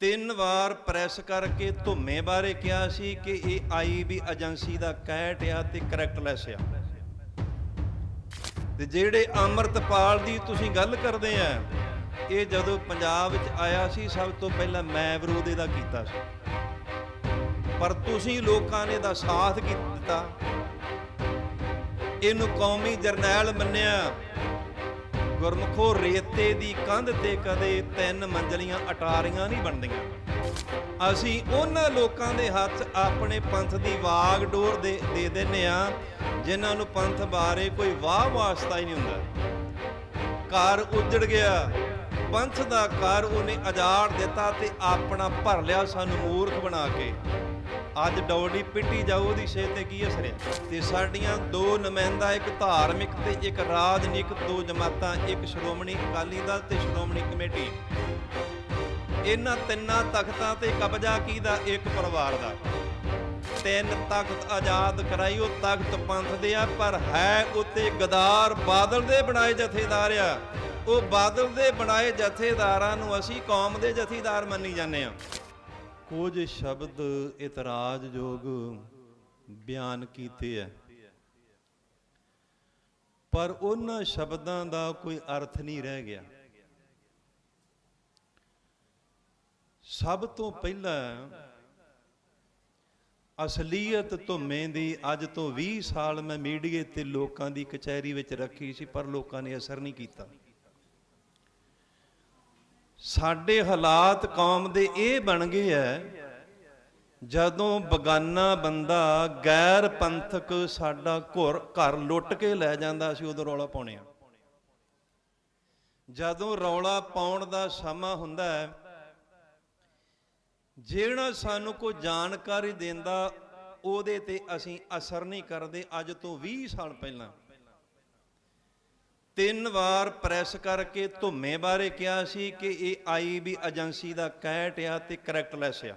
ਤਿੰਨ ਵਾਰ ਪ੍ਰੈਸ ਕਰਕੇ ਧੁੰਮੇ ਬਾਰੇ ਕਿਹਾ ਸੀ ਕਿ ਇਹ ਆਈਬੀ ਏਜੰਸੀ ਦਾ ਕੈਟ ਆ ਤੇ ਕਰੈਕਟਲੈਸ ਆ। ਤੇ ਜਿਹੜੇ ਅਮਰਤਪਾਲ ਦੀ ਤੁਸੀਂ ਗੱਲ ਕਰਦੇ ਆ, ਇਹ ਜਦੋਂ ਪੰਜਾਬ ਵਿੱਚ ਆਇਆ ਸੀ, ਸਭ ਤੋਂ ਪਹਿਲਾਂ ਮੈਂ ਵਿਰੋਧ ਇਹਦਾ ਕੀਤਾ ਸੀ। ਪਰ ਤੁਸੀਂ ਲੋਕਾਂ ਨੇ ਦਾ ਸਾਥ ਕੀ ਦਿੱਤਾ? ਇਹਨੂੰ ਕੌਮੀ ਜਰਨੈਲ ਮੰਨਿਆ। ਗੁਰਮਖੋ ਰੇਤੇ ਦੀ ਕੰਧ ਤੇ ਕਦੇ ਤਿੰਨ ਮੰਜ਼ਲੀਆਂ ਅਟਾਰੀਆਂ ਨਹੀਂ ਬਣਦੀਆਂ। ਅਸੀਂ ਉਹਨਾਂ ਲੋਕਾਂ ਦੇ ਹੱਥ ਆਪਣੇ ਪੰਥ ਦੀ ਵਾਗ ਡੋਰ ਦੇ ਦੇ ਦਿੰਨੇ ਆ ਜਿਨ੍ਹਾਂ ਨੂੰ ਪੰਥ ਬਾਰੇ ਕੋਈ ਵਾਹ ਵਾਸਤਾ ਹੀ ਨਹੀਂ ਹੁੰਦਾ। ਘਰ ਉਜੜ ਗਿਆ। ਪੰਥ ਦਾ ਘਰ ਉਹਨੇ ਅਜਾੜ ਦਿੱਤਾ ਤੇ ਆਪਣਾ ਭਰ ਲਿਆ ਸਾਨੂੰ ਮੂਰਖ ਬਣਾ ਕੇ। ਅੱਜ ਡੌਡੀ ਪਿੱਟੀ ਜਾਊ ਉਹਦੀ ਸਿਹਤ ਤੇ ਕੀ ਅਸਰ ਹੈ ਤੇ ਸਾਡੀਆਂ ਦੋ ਨੁਮਾਇੰਦਾ, ਇੱਕ ਧਾਰਮਿਕ ਤੇ ਇੱਕ ਰਾਜਨੀਤਿਕ, ਦੋ ਜਮਾਤਾਂ, ਇੱਕ ਸ਼੍ਰੋਮਣੀ ਅਕਾਲੀ ਦਲ ਤੇ ਸ਼੍ਰੋਮਣੀ ਕਮੇਟੀ। ਇਹਨਾਂ ਤਿੰਨਾਂ ਤਖਤਾਂ ਤੇ ਕਬਜ਼ਾ ਕੀਦਾ ਇੱਕ ਪਰਿਵਾਰ ਦਾ? ਤਿੰਨ ਤਖਤ ਆਜ਼ਾਦ ਕਰਾਈ, ਉਹ ਤਖਤ ਪੰਥ ਦੇ ਆ, ਪਰ ਹੈ ਉੱਤੇ ਗਦਾਰ ਬਾਦਲ ਦੇ ਬਣਾਏ ਜਥੇਦਾਰ ਆ। ਉਹ ਬਾਦਲ ਦੇ ਬਣਾਏ ਜਥੇਦਾਰਾਂ ਨੂੰ ਅਸੀਂ ਕੌਮ ਦੇ ਜਥੇਦਾਰ ਮੰਨੀ ਜਾਂਦੇ ਆ ਕੁਝ ਸ਼ਬਦ ਇਤਰਾਜ਼ ਯੋਗ ਬਿਆਨ ਕੀਤੇ ਐ। ਪਰ ਉਹਨਾਂ ਸ਼ਬਦਾਂ ਦਾ ਕੋਈ ਅਰਥ ਨਹੀਂ ਰਹਿ ਗਿਆ। ਸਭ ਤੋਂ ਪਹਿਲਾਂ ਅਸਲੀਅਤ ਧੁੰਮੇ ਦੀ ਅੱਜ ਤੋਂ 20 ਸਾਲ ਮੈਂ ਮੀਡੀਏ ਤੇ ਲੋਕਾਂ ਦੀ ਕਚਹਿਰੀ ਵਿੱਚ ਰੱਖੀ ਸੀ, ਪਰ ਲੋਕਾਂ ਨੇ ਅਸਰ ਨਹੀਂ ਕੀਤਾ। ਸਾਡੇ ਹਾਲਾਤ ਕੌਮ ਦੇ ਇਹ ਬਣ ਗਏ ਐ, ਜਦੋਂ ਬਗਾਨਾ ਬੰਦਾ ਗੈਰ ਪੰਥਕ ਸਾਡਾ ਘਰ ਘਰ ਲੁੱਟ ਕੇ ਲੈ ਜਾਂਦਾ ਸੀ, ਉਦੋਂ ਰੌਲਾ ਪਾਉਣੇ ਆ ਜਦੋਂ ਰੌਲਾ ਪਾਉਣ ਦਾ ਸਮਾਂ ਹੁੰਦਾ ਹੈ ਜਿਹੜਾ ਸਾਨੂੰ ਕੋਈ ਜਾਣਕਾਰੀ ਦਿੰਦਾ, ਉਹਦੇ ਤੇ ਅਸੀਂ ਅਸਰ ਨਹੀਂ ਕਰਦੇ, ਅੱਜ ਤੋਂ 20 ਸਾਲ ਪਹਿਲਾਂ। ਤਿੰਨ ਵਾਰ ਪ੍ਰੈਸ ਕਰਕੇ ਧੁੰਮੇ ਬਾਰੇ ਕਿਹਾ ਸੀ ਕਿ ਇਹ ਆਈਬੀ ਏਜੰਸੀ ਦਾ ਕੈਟ ਆ ਤੇ ਕਰੈਕਟਲੈਸ ਆ।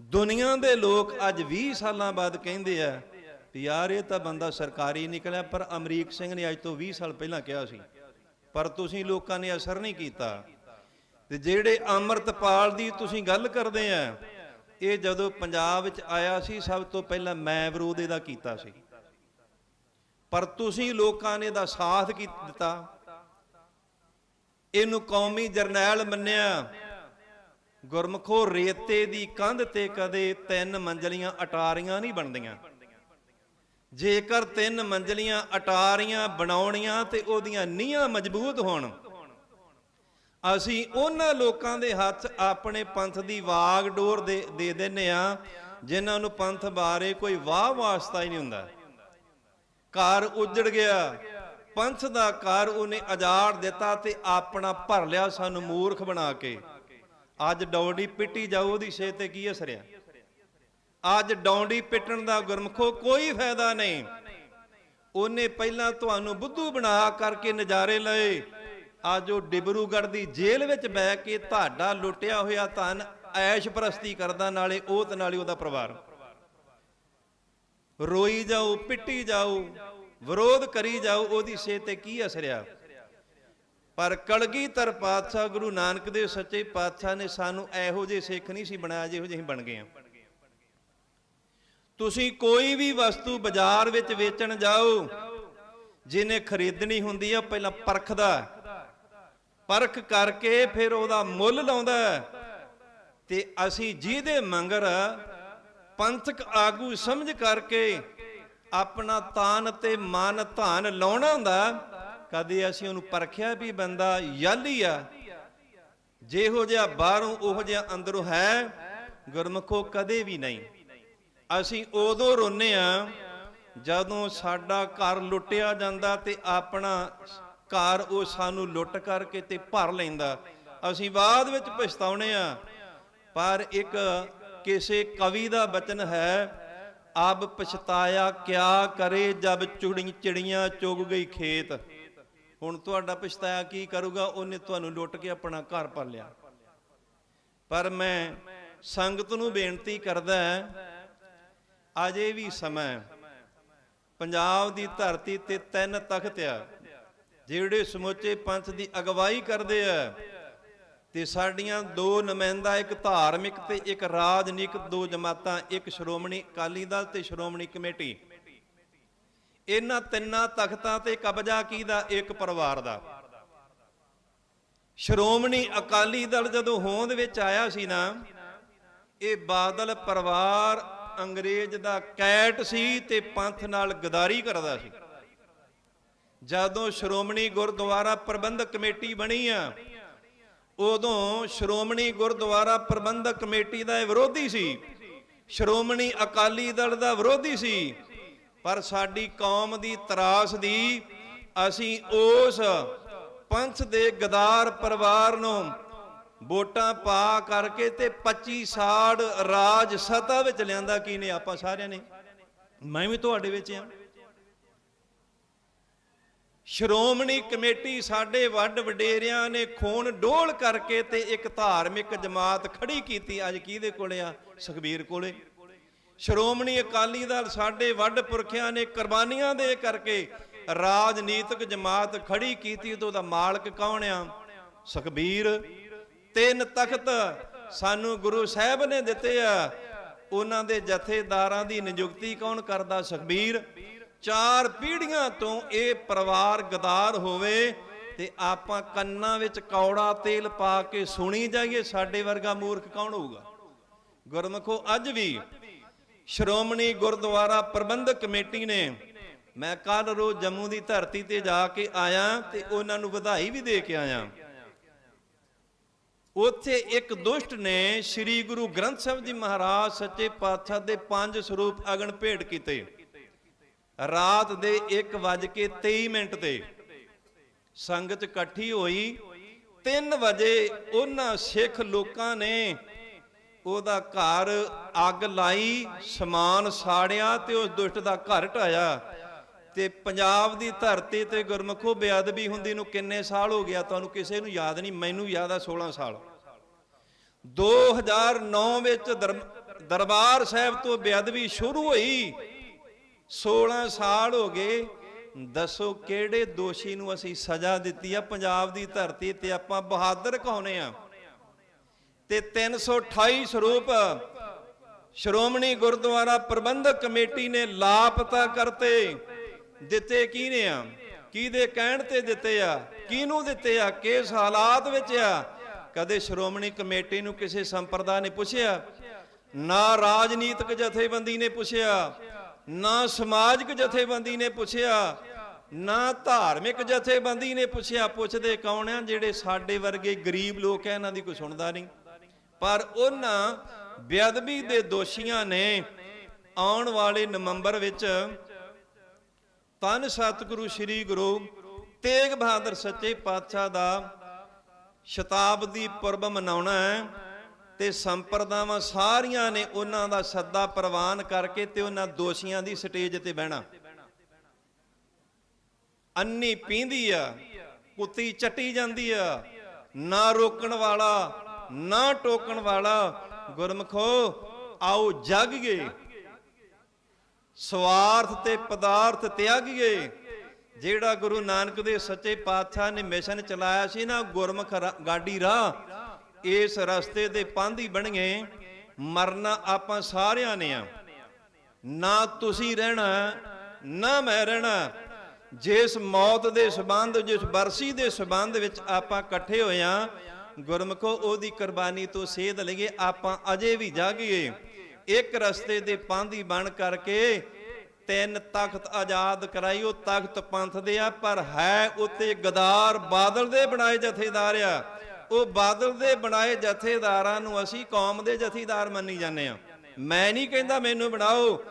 ਦੁਨੀਆ ਦੇ ਲੋਕ ਅੱਜ 20 ਸਾਲਾਂ ਬਾਅਦ ਕਹਿੰਦੇ ਆ ਯਾਰ ਇਹ ਤਾਂ ਬੰਦਾ ਸਰਕਾਰੀ ਨਿਕਲਿਆ, ਪਰ ਅਮਰੀਕ ਸਿੰਘ ਨੇ ਅੱਜ ਤੋਂ 20 ਸਾਲ ਪਹਿਲਾਂ ਕਿਹਾ ਸੀ। ਪਰ ਤੁਸੀਂ ਲੋਕਾਂ ਨੇ ਅਸਰ ਨਹੀਂ ਕੀਤਾ। ਤੇ ਜਿਹੜੇ ਅਮਰਤਪਾਲ ਦੀ ਤੁਸੀਂ ਗੱਲ ਕਰਦੇ ਆ, ਇਹ ਜਦੋਂ ਪੰਜਾਬ ਵਿੱਚ ਆਇਆ ਸੀ, ਸਭ ਤੋਂ ਪਹਿਲਾਂ ਮੈਂ ਵਿਰੋਧ ਇਹਦਾ ਕੀਤਾ ਸੀ। ਪਰ ਤੁਸੀਂ ਲੋਕਾਂ ਨੇ ਦਾ ਸਾਥ ਕੀ ਦਿੱਤਾ? ਇਹਨੂੰ ਕੌਮੀ ਜਰਨੈਲ ਮੰਨਿਆ। ਗੁਰਮਖੋ ਰੇਤੇ ਦੀ ਕੰਧ ਤੇ ਕਦੇ ਤਿੰਨ ਮੰਜ਼ਲੀਆਂ ਅਟਾਰੀਆਂ ਨਹੀਂ ਬਣਦੀਆਂ। ਜੇਕਰ ਤਿੰਨ ਮੰਜ਼ਲੀਆਂ ਅਟਾਰੀਆਂ ਬਣਾਉਣੀਆਂ ਤੇ ਉਹਦੀਆਂ ਨੀਹਾਂ ਮਜ਼ਬੂਤ ਹੋਣ, ਅਸੀਂ ਉਹਨਾਂ ਲੋਕਾਂ ਦੇ ਹੱਥ ਆਪਣੇ ਪੰਥ ਦੀ ਵਾਗਡੋਰ ਦੇ ਦੇ ਦਿੰਨੇ ਆ ਜਿਨ੍ਹਾਂ ਨੂੰ ਪੰਥ ਬਾਰੇ ਕੋਈ ਵਾਹ ਵਾਸਤਾ ਹੀ ਨਹੀਂ ਹੁੰਦਾ। ਘਰ ਉਜੜ ਗਿਆ। ਪੰਥ ਦਾ ਘਰ ਉਹਨੇ ਅਜਾੜ ਦਿੱਤਾ ਤੇ ਆਪਣਾ ਭਰ ਲਿਆ ਸਾਨੂੰ ਮੂਰਖ ਬਣਾ ਕੇ। ਅੱਜ ਡੌਂਡੀ ਪਿੱਟੀ ਜਾਓ ਉਹਦੀ ਸਿਹਤ ਤੇ ਕੀ ਅਸਰ ਅੱਜ ਡੌਂਡੀ ਪਿੱਟਣ ਦਾ ਗੁਰਮਖੋ ਕੋਈ ਫਾਇਦਾ ਨਹੀਂ। ਉਹਨੇ ਪਹਿਲਾਂ ਤੁਹਾਨੂੰ ਬੁੱਧੂ ਬਣਾ ਕਰਕੇ ਨਜ਼ਾਰੇ ਲਏ। ਅੱਜ ਉਹ ਡਿਬਰੂਗੜ੍ਹ ਦੀ ਜੇਲ੍ਹ ਵਿੱਚ ਬੈ ਕੇ ਤੁਹਾਡਾ ਲੁੱਟਿਆ ਹੋਇਆ ਧਨ ਐਸ਼ ਪ੍ਰਸਤੀ ਕਰਦਾ, ਨਾਲੇ ਉਹ ਤੇ ਨਾਲੇ ਉਹਦਾ ਪਰਿਵਾਰ। ਰੋਈ ਜਾਓ ਪਿੱਟੀ ਜਾਓ ਵਿਰੋਧ ਕਰੀ ਜਾਓ ਉਹਦੀ ਸਿਹਤ ਤੇ ਕੀ ਅਸਰਿਆ ਆ? ਪਰ ਕਲਗੀਧਰ ਪਾਤਸ਼ਾਹ ਗੁਰੂ ਨਾਨਕ ਦੇਵ ਸੱਚੇ ਪਾਤਸ਼ਾਹ ਨੇ ਸਾਨੂੰ ਇਹੋ ਜਿਹੇ ਸਿੱਖ ਨਹੀਂ ਸੀ ਬਣਾਇਆ ਜਿਹੋ ਜਿਹੇ ਬਣ ਗਏ ਆ ਤੁਸੀਂ ਕੋਈ ਵੀ ਵਸਤੂ ਬਾਜ਼ਾਰ ਵਿੱਚ ਵੇਚਣ ਜਾਓ, ਜਿਹਨੇ ਖਰੀਦਣੀ ਹੁੰਦੀ ਆ ਪਹਿਲਾਂ ਪਰਖਦਾ ਪਰਖ ਕਰਕੇ ਫਿਰ ਉਹਦਾ ਮੁੱਲ ਲਾਉਂਦਾ ਤੇ ਅਸੀਂ ਜਿਹਦੇ ਮੰਗਰ ਪੰਥਕ ਆਗੂ ਸਮਝ ਕਰਕੇ ਆਪਣਾ ਤਾਨ ਤੇ ਮਨ ਧਾਨ ਲਾਉਣਾ ਹੁੰਦਾ, ਕਦੇ ਅਸੀਂ ਉਹਨੂੰ ਪਰਖਿਆ ਵੀ ਬੰਦਾ ਯਾਲੀ ਆ। ਜਿਹੋ ਜਿਹਾ ਬਾਹਰੋਂ, ਉਹੋ ਜਿਹਾ ਅੰਦਰੋਂ ਹੈ, ਗੁਰਮਖੋ ਕਦੇ ਵੀ ਨਹੀਂ। ਅਸੀਂ ਉਦੋਂ ਰੋਨੇ ਆ, ਜਦੋਂ ਸਾਡਾ ਘਰ ਲੁੱਟਿਆ ਜਾਂਦਾ ਤੇ ਆਪਣਾ ਘਰ ਉਹ ਸਾਨੂੰ ਲੁੱਟ ਕਰਕੇ ਤੇ ਭਰ ਲੈਂਦਾ। ਅਸੀਂ ਬਾਅਦ ਵਿੱਚ ਪਛਤਾਉਣੇ ਆ, ਪਰ ਇੱਕ ਕਿਸੇ ਕਵੀ ਦਾ ਬਚਨ ਹੈ ਅਬ ਪਛਤਾਇਆ ਕਿਆ ਕਰੇ ਜਬ ਚੁੜੀ ਚਿੜੀਆਂ ਚੁਗ ਗਈ ਖੇਤ। ਹੁਣ ਤੁਹਾਡਾ ਪਛਤਾਇਆ ਕੀ ਕਰੂਗਾ, ਉਹਨੇ ਤੁਹਾਨੂੰ ਲੁੱਟ ਕੇ ਆਪਣਾ ਘਰ ਭਰ ਲਿਆ ਪਰ ਮੈਂ ਸੰਗਤ ਨੂੰ ਬੇਨਤੀ ਕਰਦਾ ਅਜੇ ਵੀ ਸਮਾਂ ਪੰਜਾਬ ਦੀ ਧਰਤੀ ਤੇ ਤਿੰਨ ਤਖਤ ਆ, ਜਿਹੜੇ ਸਮੁੱਚੇ ਪੰਥ ਦੀ ਅਗਵਾਈ ਕਰਦੇ ਆ ਤੇ ਸਾਡੀਆਂ ਦੋ ਨੁਮਾਇੰਦਾ, ਇੱਕ ਧਾਰਮਿਕ ਤੇ ਇੱਕ ਰਾਜਨੀਤਿਕ, ਦੋ ਜਮਾਤਾਂ, ਇੱਕ ਸ਼੍ਰੋਮਣੀ ਅਕਾਲੀ ਦਲ ਤੇ ਸ਼੍ਰੋਮਣੀ ਕਮੇਟੀ। ਇਹਨਾਂ ਤਿੰਨਾਂ ਤਖਤਾਂ ਤੇ ਕਬਜ਼ਾ ਕੀਦਾ? ਇੱਕ ਪਰਿਵਾਰ ਦਾ। ਸ਼੍ਰੋਮਣੀ ਅਕਾਲੀ ਦਲ ਜਦੋਂ ਹੋਂਦ ਵਿੱਚ ਆਇਆ ਸੀ ਨਾ, ਇਹ ਬਾਦਲ ਪਰਿਵਾਰ ਅੰਗਰੇਜ਼ ਦਾ ਕੈਟ ਸੀ ਤੇ ਪੰਥ ਨਾਲ ਗਦਾਰੀ ਕਰਦਾ ਸੀ। ਜਦੋਂ ਸ਼੍ਰੋਮਣੀ ਗੁਰਦੁਆਰਾ ਪ੍ਰਬੰਧਕ ਕਮੇਟੀ ਬਣੀ ਆ ਉਦੋਂ ਸ਼੍ਰੋਮਣੀ ਗੁਰਦੁਆਰਾ ਪ੍ਰਬੰਧਕ ਕਮੇਟੀ ਦਾ ਇਹ ਵਿਰੋਧੀ ਸੀ। ਸ਼੍ਰੋਮਣੀ ਅਕਾਲੀ ਦਲ ਦਾ ਵਿਰੋਧੀ ਸੀ। ਪਰ ਸਾਡੀ ਕੌਮ ਦੀ ਤਰਾਸ ਦੀ ਅਸੀਂ ਉਸ ਪੰਥ ਦੇ ਗਦਾਰ ਪਰਿਵਾਰ ਨੂੰ ਵੋਟਾਂ ਪਾ ਕਰਕੇ ਤੇ 25 ਸਾਲ ਰਾਜ ਸਤਾ ਵਿੱਚ ਲਿਆਂਦਾ। ਕੀ ਨੇ? ਆਪਾਂ ਸਾਰਿਆਂ ਨੇ। ਮੈਂ ਵੀ ਤੁਹਾਡੇ ਵਿੱਚ ਆ ਸ਼੍ਰੋਮਣੀ ਕਮੇਟੀ ਸਾਡੇ ਵੱਡ ਵਡੇਰਿਆਂ ਨੇ ਖੂਨ ਡੋਲ ਕਰਕੇ ਤੇ ਇੱਕ ਧਾਰਮਿਕ ਜਮਾਤ ਖੜੀ ਕੀਤੀ। ਅੱਜ ਕਿਹਦੇ ਕੋਲੇ ਆ? ਸੁਖਬੀਰ ਕੋਲੇ। ਸ਼੍ਰੋਮਣੀ ਅਕਾਲੀ ਦਲ ਸਾਡੇ ਵੱਡ ਪੁਰਖਿਆਂ ਨੇ ਕੁਰਬਾਨੀਆਂ ਦੇ ਕਰਕੇ ਰਾਜਨੀਤਿਕ ਜਮਾਤ ਖੜੀ ਕੀਤੀ ਤੇ ਉਹਦਾ ਮਾਲਕ ਕੌਣ ਆ? ਸੁਖਬੀਰ। ਤਿੰਨ ਤਖਤ ਸਾਨੂੰ ਗੁਰੂ ਸਾਹਿਬ ਨੇ ਦਿੱਤੇ ਆ। ਉਹਨਾਂ ਦੇ ਜਥੇਦਾਰਾਂ ਦੀ ਨਿਯੁਕਤੀ ਕੌਣ ਕਰਦਾ? ਸੁਖਬੀਰ। ਚਾਰ ਪੀੜ੍ਹੀਆਂ ਤੋਂ ਇਹ ਪਰਿਵਾਰ ਗਦਾਰ ਹੋਵੇ ਤੇ ਆਪਾਂ ਕੰਨਾਂ ਵਿੱਚ ਕੌੜਾ ਤੇਲ ਪਾ ਕੇ ਸੁਣੀ ਜਾਈਏ, ਸਾਡੇ ਵਰਗਾ ਮੂਰਖ ਕੌਣ ਹੋਊਗਾ? ਗੁਰਮਖੋ, ਅੱਜ ਵੀ ਸ਼੍ਰੋਮਣੀ ਗੁਰਦੁਆਰਾ ਪ੍ਰਬੰਧਕ ਕਮੇਟੀ ਨੇ ਮੈਂ ਕੱਲ ਰੋਜ਼ ਜੰਮੂ ਦੀ ਧਰਤੀ ਤੇ ਜਾ ਕੇ ਆਇਆ ਤੇ ਉਹਨਾਂ ਨੂੰ ਵਧਾਈ ਵੀ ਦੇ ਕੇ ਆਇਆ। ਉੱਥੇ ਇੱਕ ਦੁਸ਼ਟ ਨੇ ਸ੍ਰੀ ਗੁਰੂ ਗ੍ਰੰਥ ਸਾਹਿਬ ਜੀ ਮਹਾਰਾਜ ਸੱਚੇ ਪਾਤਸ਼ਾਹ ਦੇ ਪੰਜ ਸਰੂਪ ਅਗਨ ਭੇਟ ਕੀਤੇ। ਰਾਤ ਦੇ 1:23 ਮਿੰਟ ਤੇ ਸੰਗਤ ਇਕੱਠੀ ਹੋਈ। 3 ਵਜੇ ਉਹਨਾਂ ਸਿੱਖ ਲੋਕਾਂ ਨੇ ਉਹਦਾ ਘਰ ਅੱਗ ਲਾਈ, ਸਮਾਨ ਸਾੜਿਆ ਤੇ ਉਸ ਦੁਸ਼ਟ ਦਾ ਘਰ ਢਾਇਆ। ਤੇ ਪੰਜਾਬ ਦੀ ਧਰਤੀ ਤੇ ਗੁਰਮਖੋ ਬੇਅਦਬੀ ਹੁੰਦੀ ਨੂੰ ਕਿੰਨੇ ਸਾਲ ਹੋ ਗਿਆ, ਤੁਹਾਨੂੰ ਕਿਸੇ ਨੂੰ ਯਾਦ ਨਹੀਂ, ਮੈਨੂੰ ਯਾਦ ਆ 16 ਸਾਲ। 2009 ਵਿੱਚ ਦਰ- ਦਰਬਾਰ ਸਾਹਿਬ ਤੋਂ ਬੇਅਦਬੀ ਸ਼ੁਰੂ ਹੋਈ। 16 ਸਾਲ ਹੋ ਗਏ, ਦੱਸੋ ਕਿਹੜੇ ਦੋਸ਼ੀ ਨੂੰ ਅਸੀਂ ਸਜ਼ਾ ਦਿੱਤੀ ਆ ਪੰਜਾਬ ਦੀ ਧਰਤੀ ਤੇ ਆਪਾਂ ਬਹਾਦਰ ਕਹਾਉਨੇ ਆ। ਤੇ 328 ਸਰੂਪ ਸ਼੍ਰੋਮਣੀ ਗੁਰਦੁਆਰਾ ਪ੍ਰਬੰਧਕ ਕਮੇਟੀ ਨੇ ਲਾਪਤਾ ਕਰਤੇ। ਦਿੱਤੇ ਕਿਹਨੇ ਆ? ਕਿਹਦੇ ਕਹਿਣ ਤੇ ਦਿੱਤੇ ਆ? ਕਿਹਨੂੰ ਦਿੱਤੇ ਆ? ਕਿਸ ਹਾਲਾਤ ਵਿੱਚ ਆ? ਕਦੇ ਸ਼੍ਰੋਮਣੀ ਕਮੇਟੀ ਨੂੰ ਕਿਸੇ ਸੰਪਰਦਾ ਨੇ ਪੁੱਛਿਆ? ਨਾ ਰਾਜਨੀਤਿਕ ਜਥੇਬੰਦੀ ਨੇ ਪੁੱਛਿਆ? ਨਾ ਸਮਾਜਿਕ ਜਥੇਬੰਦੀ ਨੇ ਪੁੱਛਿਆ, ਨਾ ਧਾਰਮਿਕ ਜਥੇਬੰਦੀ ਨੇ ਪੁੱਛਿਆ, ਪੁੱਛਦੇ ਕੌਣ ਆ ਜਿਹੜੇ ਸਾਡੇ ਵਰਗੇ ਗਰੀਬ ਲੋਕ ਆ, ਇਹਨਾਂ ਦੀ ਕੋਈ ਸੁਣਦਾ ਨਹੀਂ। ਪਰ ਉਹਨਾਂ ਬੇਅਦਬੀ ਦੇ ਦੋਸ਼ੀਆਂ ਨੇ ਆਉਣ ਵਾਲੇ ਨਵੰਬਰ ਵਿੱਚ ਤਨ ਸਤਿਗੁਰੂ ਸ੍ਰੀ ਗੁਰੂ ਤੇਗ ਬਹਾਦਰ ਸੱਚੇ ਪਾਤਸ਼ਾਹ ਦਾ ਸ਼ਤਾਬਦੀ ਪੁਰਬ ਮਨਾਉਣਾ ਹੈ। ਤੇ ਸੰਪਰਦਾਵਾਂ ਸਾਰੀਆਂ ਨੇ ਉਹਨਾਂ ਦਾ ਸੱਦਾ ਪ੍ਰਵਾਨ ਕਰਕੇ ਤੇ ਉਹਨਾਂ ਦੋਸ਼ੀਆਂ ਦੀ ਸਟੇਜ ਤੇ ਬਹਿਣਾ। ਅੰਨੀ ਪੀਂਦੀ ਆ, ਕੁੱਤੀ ਚੱਟੀ ਜਾਂਦੀ ਆ, ਨਾ ਰੋਕਣ ਵਾਲਾ, ਨਾ ਟੋਕਣ ਵਾਲਾ, ਗੁਰਮਖੋ, ਆਓ ਜਾਗੀਏ ਸਵਾਰਥ ਤੇ ਪਦਾਰਥ ਤਿਆਗੀਏ ਜਿਹੜਾ ਗੁਰੂ ਨਾਨਕ ਦੇ ਸੱਚੇ ਪਾਤਸ਼ਾਹ ਨੇ ਮਿਸ਼ਨ ਚਲਾਇਆ ਸੀ ਨਾ, ਗੁਰਮੁਖ ਗਾਡੀ ਰਾਹ ਇਸ ਰਸਤੇ ਦੇ ਪਾਂਧੀ ਬਣਗੇ ਮਰਨਾ ਆਪਾਂ ਸਾਰਿਆਂ ਨੇ ਆ। ਨਾ ਤੁਸੀਂ ਰਹਿਣਾ, ਨਾ ਮੈਂ ਰਹਿਣਾ। ਜਿਸ ਮੌਤ ਦੇ ਸਬੰਧ, ਜਿਸ ਬਰਸੀ ਦੇ ਸਬੰਧ ਵਿੱਚ ਆਪਾਂ ਇਕੱਠੇ ਹੋਏ ਆ, ਗੁਰਮਖੋ ਉਹਦੀ ਕੁਰਬਾਨੀ ਤੋਂ ਸੇਧ ਲਈਏ, ਆਪਾਂ ਅਜੇ ਵੀ ਜਾਗੀਏ। ਇੱਕ ਰਸਤੇ ਦੇ ਪਾਂਧੀ ਬਣ ਕਰਕੇ ਤਿੰਨ ਤਖਤ ਆਜ਼ਾਦ ਕਰਾਈ, ਉਹ ਤਖਤ ਪੰਥ ਦੇ ਆ, ਪਰ ਹੈ ਉੱਤੇ ਗਦਾਰ ਬਾਦਲ ਦੇ ਬਣਾਏ ਜਥੇਦਾਰ ਆ। ਉਹ ਬਾਦਲ ਦੇ ਬਣਾਏ ਜਥੇਦਾਰਾਂ ਨੂੰ ਅਸੀਂ ਕੌਮ ਦੇ ਜਥੇਦਾਰ ਮੰਨੀ ਜਾਂਦੇ ਆ ਮੈਂ ਨਹੀਂ ਕਹਿੰਦਾ ਮੈਨੂੰ ਬਣਾਓ।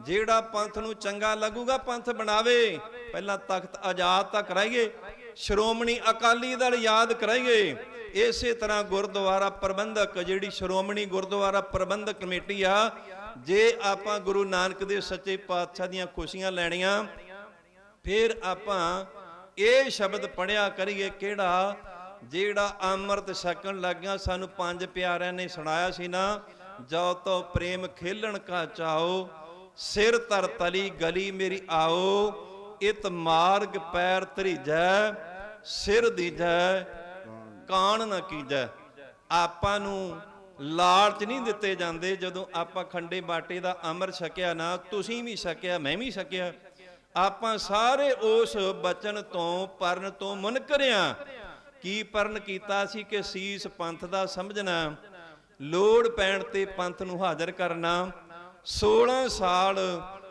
ਜਿਹੜਾ ਪੰਥ ਨੂੰ ਚੰਗਾ ਲੱਗੂਗਾ, ਪੰਥ ਬਣਾਵੇ। ਪਹਿਲਾਂ ਤਖਤ ਆਜ਼ਾਦ ਤਾਂ ਕਰਾਈਏ। ਸ਼੍ਰੋਮਣੀ ਅਕਾਲੀ ਦਲ ਯਾਦ ਕਰਾਈਏ। ਇਸੇ ਤਰ੍ਹਾਂ ਗੁਰਦੁਆਰਾ ਪ੍ਰਬੰਧਕ, ਜਿਹੜੀ ਸ਼੍ਰੋਮਣੀ ਗੁਰਦੁਆਰਾ ਪ੍ਰਬੰਧਕ ਕਮੇਟੀ ਆ, ਜੇ ਆਪਾਂ ਗੁਰੂ ਨਾਨਕ ਦੇ ਸੱਚੇ ਪਾਤਸ਼ਾਹ ਦੀਆਂ ਖੁਸ਼ੀਆਂ ਲੈਣੀਆਂ, ਫਿਰ ਆਪਾਂ ਇਹ ਸ਼ਬਦ ਪੜਿਆ ਕਰੀਏ ਕਿਹੜਾ? ਜਿਹੜਾ ਅੰਮ੍ਰਿਤ ਛਕਣ ਲੱਗਿਆ ਸਾਨੂੰ ਪੰਜ ਪਿਆਰਿਆਂ ਨੇ ਸੁਣਾਇਆ ਸੀ ਨਾ ਜੋ ਤੋ ਪ੍ਰੇਮ ਖੇਲਣ ਕਾ ਚਾਓ ਸਿਰ ਤਰ ਤਲੀ ਗਲੀ ਮੇਰੀ ਆਓ, ਇਤ ਮਾਰਗ ਪੈਰ ਧਰੀਜੈ, ਸਿਰ ਦੀਜੈ, ਕਾਣ ਨਾ ਕੀਜੈ। ਆਪਾਂ ਨੂੰ ਲਾਲਚ ਨਹੀਂ ਦਿੱਤੇ ਜਾਂਦੇ ਜਦੋਂ ਆਪਾਂ ਖੰਡੇ ਬਾਟੇ ਦਾ ਅੰਮ੍ਰਿਤ ਛਕਿਆ ਨਾ, ਤੁਸੀਂ ਵੀ ਛਕਿਆ, ਮੈਂ ਵੀ ਛਕਿਆ। ਆਪਾਂ ਸਾਰੇ ਉਸ ਬਚਨ ਤੋਂ, ਪਰਨ ਤੋਂ ਮੁਨਕਰਿਆ। ਕੀ ਪਰਨ ਕੀਤਾ ਸੀ ਕਿ ਸੀਸ ਪੰਥ ਦਾ ਸਮਝਣਾ? ਲੋੜ ਪੈਣ ਤੇ ਪੰਥ ਨੂੰ ਹਾਜ਼ਰ ਕਰਨਾ। 16 ਸਾਲ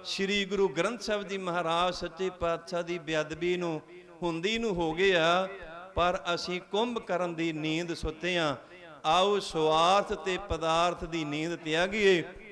ਸ੍ਰੀ ਗੁਰੂ ਗ੍ਰੰਥ ਸਾਹਿਬ ਜੀ ਮਹਾਰਾਜ ਸੱਚੇ ਪਾਤਸ਼ਾਹ ਦੀ ਬੇਅਦਬੀ ਨੂੰ, ਹੁੰਦੀ ਨੂੰ ਹੋ ਗਏ ਆ, ਪਰ ਅਸੀਂ ਕੁੰਭ ਕਰਨ ਦੀ ਨੀਂਦ ਸੁੱਤੇ ਆ। ਆਓ ਸਵਾਰਥ ਤੇ ਪਦਾਰਥ ਦੀ ਨੀਂਦ ਤਿਆਗੀਏ।